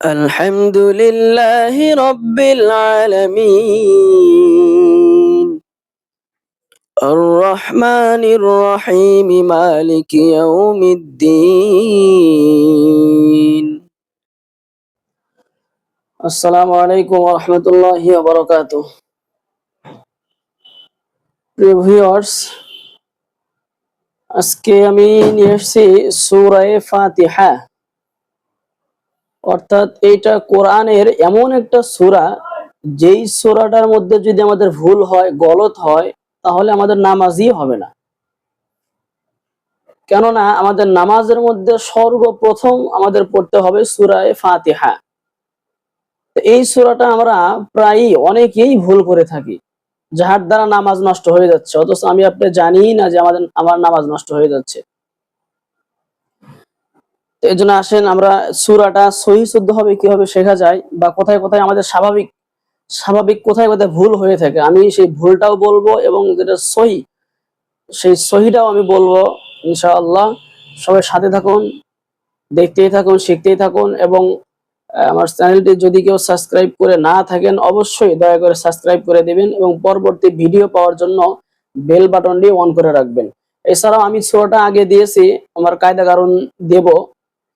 الحمد لله رب العالمين الرحمن الرحيم مالك يوم الدين السلام عليكم ورحمة الله وبركاته প্রিয় ভিউয়ার্স আজকে আমি নিয়ে এসেছি সূরায়ে ফাতিহা অর্থাৎ এইটা কোরআনের এমন একটা সূরা, যেই সূরাটার মধ্যে যদি আমাদের ভুল হয়, গলত হয়, তাহলে আমাদের নামাজই হবে না। কেননা আমাদের নামাজের মধ্যে সর্বপ্রথম আমাদের পড়তে হবে সূরায়ে ফাতিহা। এই সূরাটা আমরা প্রায়ই অনেকেই ভুল করে থাকি, যাহার দ্বারা নামাজ নষ্ট হয়ে যাচ্ছে। অথচ আমি আপনি জানি না যে আমাদের, আমার নামাজ নষ্ট হয়ে যাচ্ছে। তো এই জন্য আসেন, আমরা সুরাটা সহি শুদ্ধ হবে, কীভাবে শেখা যায় বা কোথায় কোথায় আমাদের স্বাভাবিক স্বাভাবিক কোথায় কোথায় ভুল হয়ে থাকে, আমি সেই ভুলটাও বলব এবং যেটা সহি, সেই সহিটাও আমি বলব, ইনশাআল্লাহ। সবাই সাথে থাকুন, দেখতেই থাকুন, শিখতেই থাকুন এবং আমার চ্যানেলটি যদি কেউ সাবস্ক্রাইব করে না থাকেন, অবশ্যই দয়া করে সাবস্ক্রাইব করে দেবেন এবং পরবর্তী ভিডিও পাওয়ার জন্য বেল বাটনটি অন করে রাখবেন। এছাড়াও আমি ছোটটা আগে দিয়েছি, আমার কায়দা কারণ দেব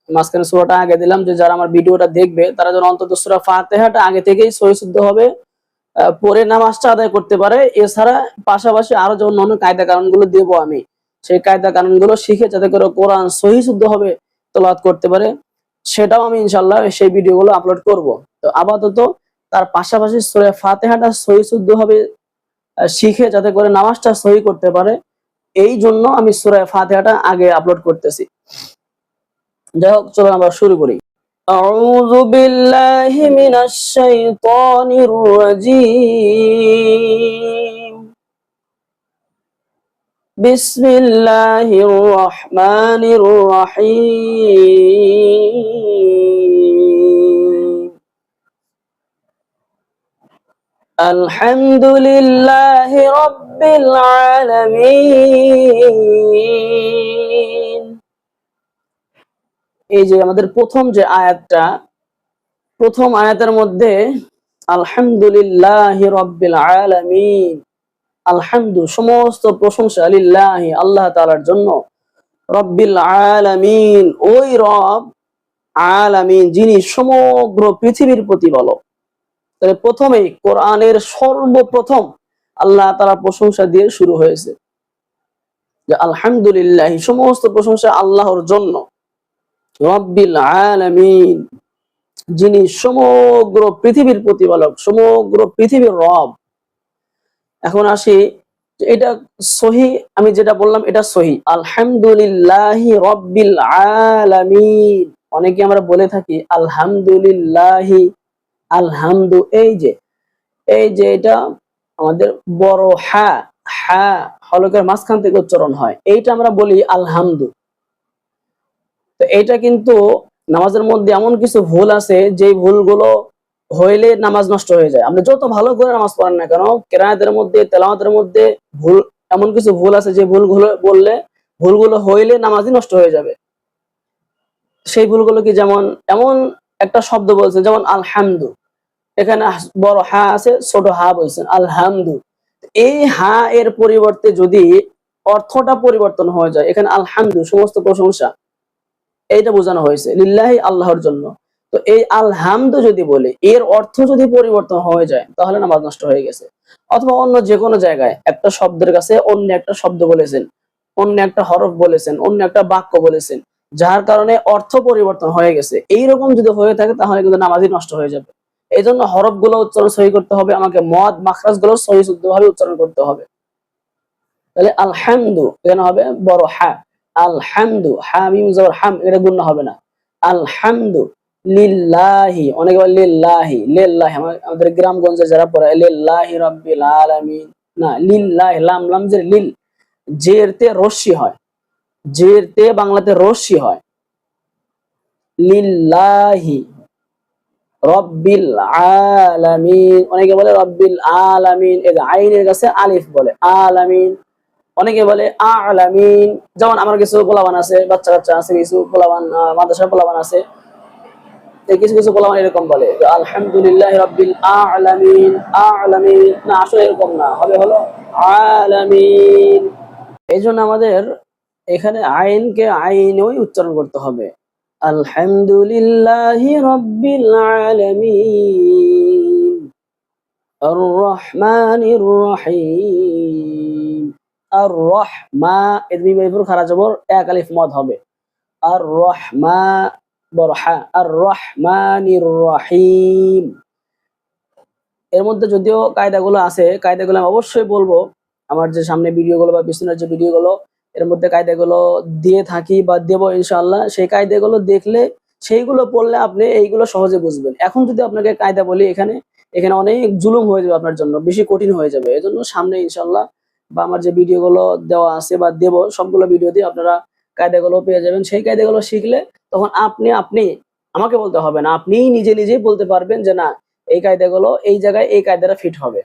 মাঝখানে সুরাটা আগে দিলাম যে যারা আমার ভিডিওটা দেখবে, তারা যেন অন্তত সুরা ফাতেহাটা আগে থেকেই সহিশুদ্ধ হবে পরে নামাজটা আদায় করতে পারে। এছাড়া পাশাপাশি আরও যে অন্যান্য কায়দা কারণগুলো দেব আমি, সেই কায়দা কারণগুলো শিখে যাতে করে কোরআন সহিশুদ্ধ হবে তোলাত করতে পারে, সেটাও আমি ইনশাল্লাহ সেই ভিডিওগুলো আপলোড করব। তো আপাতত তার পাশাপাশি সুরা ফাতেহাটা সহিশুদ্ধ হবে শিখে যাতে করে নামাজটা সহি করতে পারে, এই জন্য আমি সুরা ফাতেহাটা আগে আপলোড করতেছি। যাই হোক চলো আমরা শুরু করি أعوذ بالله من الشيطان الرجيم بسم الله الرحمن الرحيم الحمد لله رب العالمين এই যে আমাদের প্রথম যে আয়াতটা, প্রথম আয়াতের মধ্যে, আলহামদুলিল্লাহ রব্বিল আলামিন আলহামদু সমস্ত প্রশংসা আলিল্লাহি আল্লাহ তাআলার জন্য। রব্বিল আলামিন ওই রব আলামিন, যিনি সমগ্র পৃথিবীর প্রতি প্রতিপালক। তাহলে প্রথমেই কোরআনের সর্বপ্রথম আল্লাহ তাআলা প্রশংসা দিয়ে শুরু হয়েছে। যে আলহামদুলিল্লাহ, সমস্ত প্রশংসা আল্লাহর জন্য। রব্বিল আলামিন, যিনি সমগ্র পৃথিবীর প্রতিপালক, সমগ্র পৃথিবীর রব। এখন আসি, এটা সহি, আমি যেটা বললাম এটা সহি। আলহামদুলিল্লাহ রব্বিল আলামিন। অনেকে আমরা বলে থাকি, আলহামদুলিল্লাহ, আলহামদু, এই যে এই যে এটা আমাদের বড় হা হা, হলকের মাঝখান থেকে উচ্চারণ হয়। এইটা আমরা বলি আলহামদু। তো এটা কিন্তু নামাজের মধ্যে এমন কিছু ভুল আছে যে ভুলগুলো হইলে নামাজ নষ্ট হয়ে যায়। আপনি যত ভালো করে নামাজ পড়েন না কেন, কেরায়াতের মধ্যে, তেলাওয়াতের মধ্যে ভুল, এমন কিছু ভুল আছে যে ভুলগুলো বললে, ভুলগুলো হইলে নামাজই নষ্ট হয়ে যাবে। সেই ভুলগুলো কি যেমন, এমন একটা শব্দ বলছে, যেমন আলহামদু। এখানে বড় হা আছে, ছোট হা বলছেন আলহামদু। এই হা এর পরিবর্তে যদি অর্থটা পরিবর্তন হয়ে যায়, এখানে আলহামদু, সমস্ত প্রশংসা। এইটা বোঝানো হয়েছে, লিল্লাহি আল্লাহর জন্য। তো এই আলহামদু যদি বলে, এর অর্থ যদি পরিবর্তন হয়ে যায়, তাহলে নামাজ নষ্ট হয়ে গেছে। অথবা অন্য যে কোনো জায়গায় একটা শব্দের কাছে অন্য একটা শব্দ বলেছেন, অন্য একটা হরফ বলেছেন, অন্য একটা বাক্য বলেছেন, যার কারণে অর্থ পরিবর্তন হয়ে গেছে। এই রকম যদি হয়ে থাকে, তাহলে কিন্তু নামাজই নষ্ট হয়ে যাবে। এই জন্য হরফগুলো উচ্চারণ সহি করতে হবে, আমাকে মদ মাখরাজগুলো সহি ভাবে উচ্চারণ করতে হবে। তাহলে আলহামদু এখানে হবে? বড় হা আলহামদু হামিম জবর, হাম এটা গুণ হবে না। আলহামদু, লিল্লাহি, অনেকে বলে লিল্লাহি লিল্লাহি আমাদের গ্রামগঞ্জে যারা পড়ে, লিল্লাহি রাব্বিল আলামিন। না, লিল্লাহি, লাম লাম যে লিল জেরতে রশ্মি হয়। জেরতে বাংলাতে রশ্মি হয়। লিল্লাহি রব্বিল আলামিন। অনেকে বলে রব্বিল আলামিন, এই আইনের কাছে আলিফ বলে, আলামিন। অনেকে বলে আলামিন। যেমন আমার কিছু পোলাবান আছে বাচ্চা কাচ্চা আছে কিছু পোলাবান আহ, মাদ্রাসার পোলাবান আছে। কিছু কিছু বলা এরকম বলে আলহামদুলিল্লাহ রব্বিল আলামিন। আলামিন। না আসলে এরকম না হবে হলো আলামিন। এই জন্য আমাদের এখানে আইনকে আইনই উচ্চারণ করতে হবে আলহামদুলিল্লাহ রব্বিল আলামিন। আর রহমানির রহিম। আর রহমা এর বিপরীত খারা এক আলিফ মদ হবে। আর রহমা বরহা আর রহিম এর মধ্যে যদিও কায়দাগুলো আছে, কায়দাগুলো আমি অবশ্যই বলব। আমার যে সামনে ভিডিওগুলো বা পিছনের যে ভিডিওগুলো, এর মধ্যে কায়দাগুলো দিয়ে থাকি বা দেব ইনশাল্লাহ সেই কায়দাগুলো দেখলে, সেইগুলো পড়লে আপনি এইগুলো সহজে বুঝবেন। এখন যদি আপনাকে কায়দা বলি এখানে এখানে অনেক জুলুম হয়ে যাবে আপনার জন্য, বেশি কঠিন হয়ে যাবে। এজন্য সামনে ইনশাআল্লাহ বা আমার যে ভিডিওগুলো দেওয়া আছে বা দেব, সবগুলো ভিডিও দিয়ে আপনারা কায়দাগুলো পেয়ে যাবেন। সেই কায়দাগুলো শিখলে তখন আপনি আপনি, আমাকে বলতে হবে না, আপনিই নিজে নিজেই বলতে পারবেন যে না, এই কায়দাগুলো এই জায়গায় এই কায়দাটা ফিট হবে।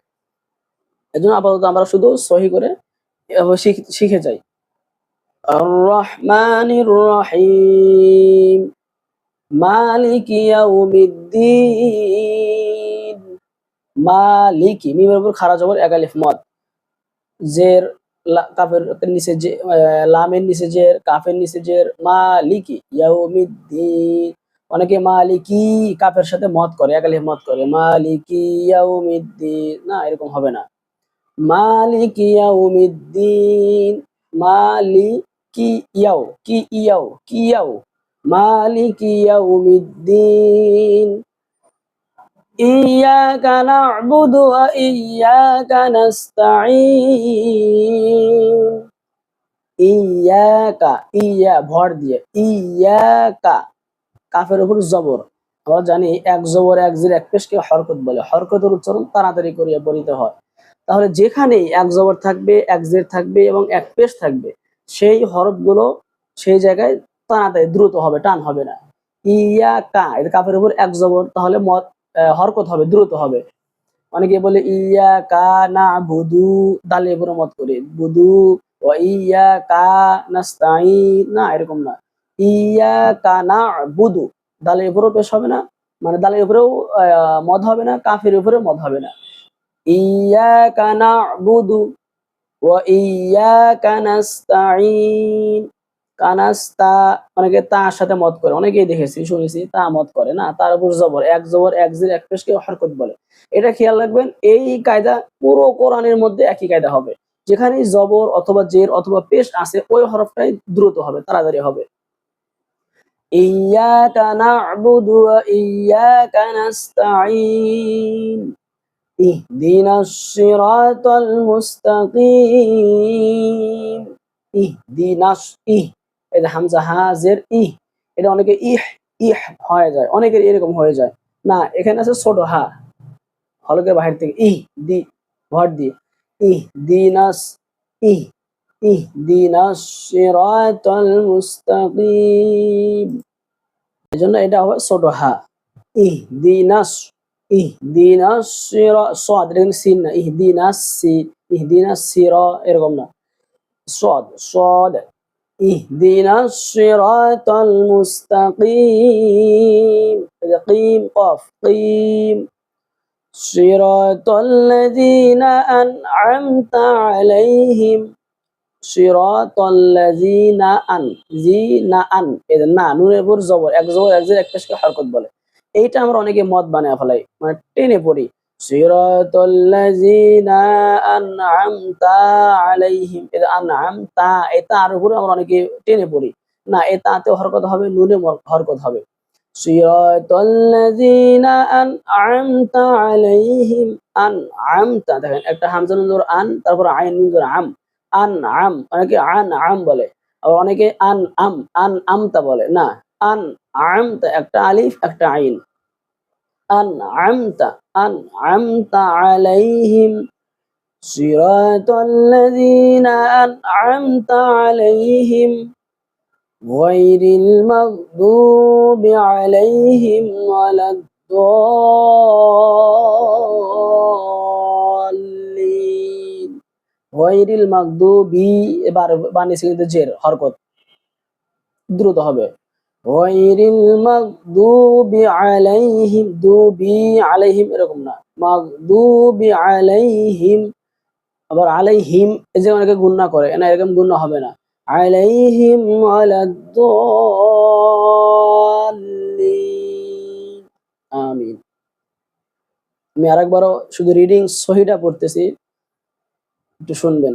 এজন্য আপাতত আমরা শুধু সহি করে শিখে যাই। রহমানির রহিম মালিক, মিমের উপর খারা জবর একালিফ মত জের কাফের নিচে যে লামের নিচে জের, কাফের নিচে জের, মালিকি ইয়াউমিদ্দিন। অনেকে মালিকি কাফের সাথে মত করে একালিফ মত করে। মালিকি ইয়াউমিদ্দিন। না, এরকম হবে না। মালিকি ইয়াউমিদ্দিন। মালিকি ইয়াও কি ইয়াও কি ইয়াও মালিকি ইয়াউমিদ্দিন। إياك نعبد وإياك نستعين ইয়াকা ইয়া ভর দিয়ে ইয়াকা কাফের উপর জবর আমরা জানি এক জবর এক জির এক পেশকে হরকত বলে হরকতের উচ্চারণ তাড়াতাড়ি করিয়া পড়িতে হয় তাহলে যেখানেই এক জবর থাকবে এক জের থাকবে এবং এক পেশ থাকবে সেই হরফগুলো সেই জায়গায় তাড়াতাড়ি দ্রুত হবে টান হবে না ইয়া কা এটা কাফের উপর এক জবর তাহলে মত আহ, হরকত হবে, দ্রুত হবে। অনেকে বলে ইয়া কা না বুদু দালে উপরে মত করে। বুদু ও ইয়া কা নাস্তাইন না, এরকম না। ইয়া কা না বুদু দালের উপরেও পেশ হবে না মানে দালের উপরেও মদ হবে না, কাফের উপরেও মদ হবে না। ইয়া কা না বুদু ও ইয়া কা নাস্তাইন কানাস্তা অনেকে তার সাথে মত করে, অনেকেই দেখেছি, শুনেছি, তা মত করে না। তার উপর জবর, এক জবর, এক জির, এক পেশকে হরকত বলে। এটা খেয়াল রাখবেন, এই কায়দা পুরো কোরআনের মধ্যে একই কায়দা হবে। যেখানে জবর অথবা জের অথবা পেশ আছে, ওই হরফটাই দ্রুত হবে, তাড়াতাড়ি হবে। ইহদিনাস ইহ এই হামজা হাজের ইহ এটা অনেকে ইহ ইহ হয়ে যায়, অনেকের এরকম হয়ে যায়। না, এখানে আছে ছোট হা, হলকের বাহির থেকে ইহ, দি, ভর দি ইহ দিনাস ইহ ইহ এরকম না। সদ সদ। اهدنا الصراط المستقيم إذا قيم قاف قيم صراط الذين أنعمت عليهم صراط الذين أن زين أن إذا না নুনের উপর জবর এক জবর এক জের এক পেশকে হরকত বলে এইটা আমরা অনেকে মত বানায় ফেলাই মানে টেনে পড়ি صراط الذين أنعمت عليهم إذا أنعمت এটা আর উপরে আমরা অনেকে টেনে পড়ি না এ তাতে হরকত হবে নুনে মর- হরকত হবে صراط الذين أنعمت عليهم أنعمت দেখেন একটা হামজা নুন জবর আন তারপর আইন নুন জবর আম আন আম অনেকে আন আম বলে আবার অনেকে আন আম আন আমতা বলে না আন আমতা একটা আলিফ একটা আইন أنعمت أنعمت عليهم صراط الذين أنعمت عليهم غير المغضوب عليهم ولا الضالين غير المغضوب এবার বানিয়েছে কিন্তু জের হরকত দ্রুত হবে এরকম না। আবার আলাইহিম, এই যে অনেকে গুণনা করে, না, এরকম গুণনা হবে না। আলাইহিম আমিন। আমি আরেকবারও শুধু রিডিং সহিটা পড়তেছি, একটু শুনবেন।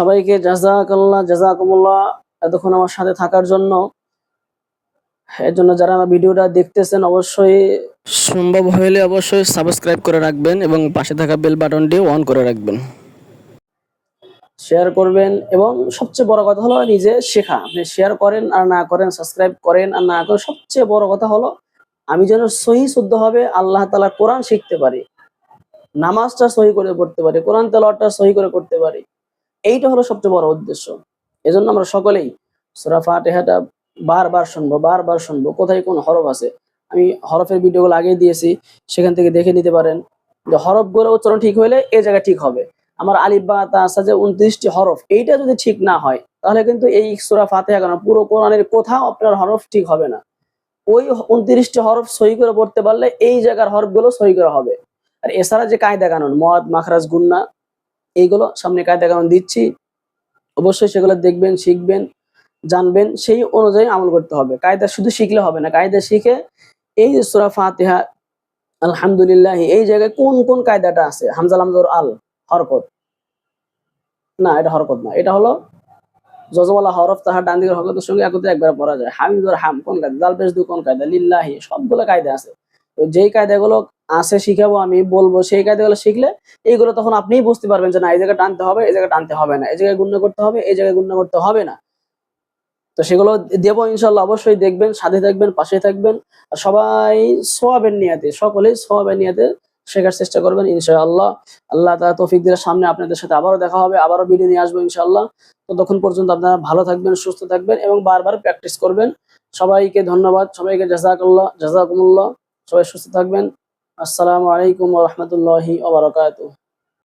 সবাইকে জাজাকাল্লাহ, জাজাকুমুল্লাহ এতক্ষণ আমার সাথে থাকার জন্য। এর জন্য যারা আমার ভিডিওটা দেখতেছেন, অবশ্যই সম্ভব হলে অবশ্যই সাবস্ক্রাইব করে রাখবেন এবং পাশে থাকা বেল বাটনটি অন করে রাখবেন। শেয়ার করবেন এবং সবচেয়ে বড় কথা হলো নিজে শেখা। আপনি শেয়ার করেন আর না করেন, সাবস্ক্রাইব করেন আর না করেন, সবচেয়ে বড় কথা হলো আমি যেন সহি শুদ্ধ হবে আল্লাহ তালা কোরআন শিখতে পারি। নামাজটা সহি করে পড়তে পারি, কোরআন তেলাওয়াতটা সহি করে করতে পারি। এইটা হলো সবচেয়ে বড় উদ্দেশ্য। এজন্য আমরা সকলেই সুরা ফাতিহাটা বারবার শুনব বারবার শুনব, কোথায় কোন হরফ আছে। আমি হরফের ভিডিওগুলো আগেই দিয়েছি, সেখান থেকে দেখে নিতে পারেন। যে হরফগুলো উচ্চারণ ঠিক হলে এই জায়গা ঠিক হবে। আমার আলিফ, বা, তা আছে যে উনত্রিশটি হরফ, এইটা যদি ঠিক না হয়, তাহলে কিন্তু এই সুরা ফাতেহা কেন? পুরো কোরআনের কোথাও আপনার হরফ ঠিক হবে না। ওই উনত্রিশটি হরফ সহি করে পড়তে পারলে এই জায়গার হরফগুলো সহি করা হবে। আর এছাড়া যে কায়দা কানুন, মদ, মাখরাজ, গুন্না এইগুলো সামনে কায়দা কানুন দিচ্ছি। অবশ্যই সেগুলো দেখবেন, শিখবেন, জানবেন, সেই অনুযায়ী আমল করতে হবে। কায়দা শুধু শিখলে হবে না, কায়দা শিখে এই সুরা ফাতিহা, আলহামদুলিল্লাহ, এই জায়গায় কোন কোন কায়দাটা আছে? হামজাল হামজর আল, হরকত। না, এটা হরকত না, এটা হলো জজমালা হরফ তাহার ডান দিকের হরকতের সঙ্গে একত্রে একবার পড়া যায়। হামিদুর হাম, কোন কায়দা? দাল দু, কোন কায়দা? লিল্লাহি, সবগুলো কায়দা আছে। তো যেই কায়দাগুলো আছে শিখাবো, আমি বলব, সেই কায়দাগুলো শিখলে এইগুলো তখন আপনিই বুঝতে পারবেন যে না, এই জায়গায় টানতে হবে, এই জায়গায় টানতে হবে না। এই জায়গায় গুণ্য করতে হবে, এই জায়গায় গুণ্য করতে হবে না। তো সেগুলো দেবো ইনশাল্লাহ অবশ্যই দেখবেন, সাথে থাকবেন, পাশে থাকবেন। আর সবাই সোয়াবের নিয়াতে, সকলেই সোয়াবের নিয়াতে শেখার চেষ্টা করবেন ইনশাআল্লাহ। আল্লাহ তালা তৌফিক দিলে সামনে আপনাদের সাথে আবারও দেখা হবে, আবারও ভিডিও নিয়ে আসব ইনশাআল্লাহ। ততক্ষণ পর্যন্ত আপনারা ভালো থাকবেন, সুস্থ থাকবেন এবং বারবার প্র্যাকটিস করবেন। সবাইকে ধন্যবাদ, সবাইকে জাজাকাল্লাহ, জাজাকুমুল্লাহ। সবাই সুস্থ থাকবেন। আসসালামু আলাইকুম রহমতুল্লাহি ওবরাকাতুহ